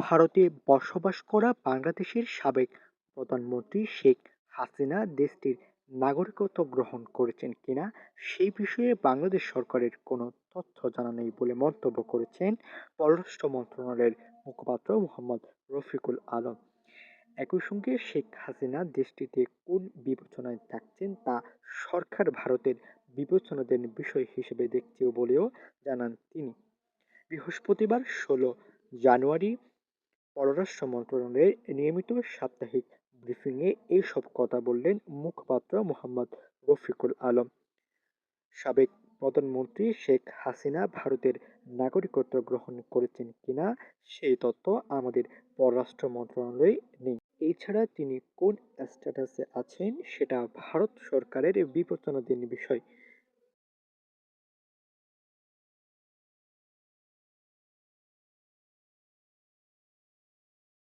ভারতে বসবাস করা বাংলাদেশের সাবেক প্রধানমন্ত্রী শেখ হাসিনা দেশটির নাগরিকত্ব গ্রহণ করেছেন কিনা সেই বিষয়ে বাংলাদেশ সরকারের কোনো তথ্য জানা নেই বলে মন্তব্য করেছেন পররাষ্ট্র মন্ত্রণালয়ের মুখপাত্র মোহাম্মদ রফিকুল আলম। একই সঙ্গে শেখ হাসিনা দেশটিতে কোন বিবেচনায় থাকছেন তা সরকার ভারতের বিবেচনাধীন বিষয় হিসেবে দেখছে বলেও জানান তিনি। বৃহস্পতিবার ষোলো জানুয়ারি পররাষ্ট্র মন্ত্রণালয়ের নিয়মিত সাপ্তাহিক ব্রিফিংয়ে এইসব কথা বললেন মুখপাত্র মোহাম্মদ রফিকুল আলম। সাবেক প্রধানমন্ত্রী শেখ হাসিনা ভারতের নাগরিকত্ব গ্রহণ করেছেন কিনা সেই তথ্য আমাদের পররাষ্ট্র মন্ত্রণালয়ে নেই। এছাড়া তিনি কোন স্ট্যাটাসে আছেন সেটা ভারত সরকারের বিবেচনাধীন বিষয়।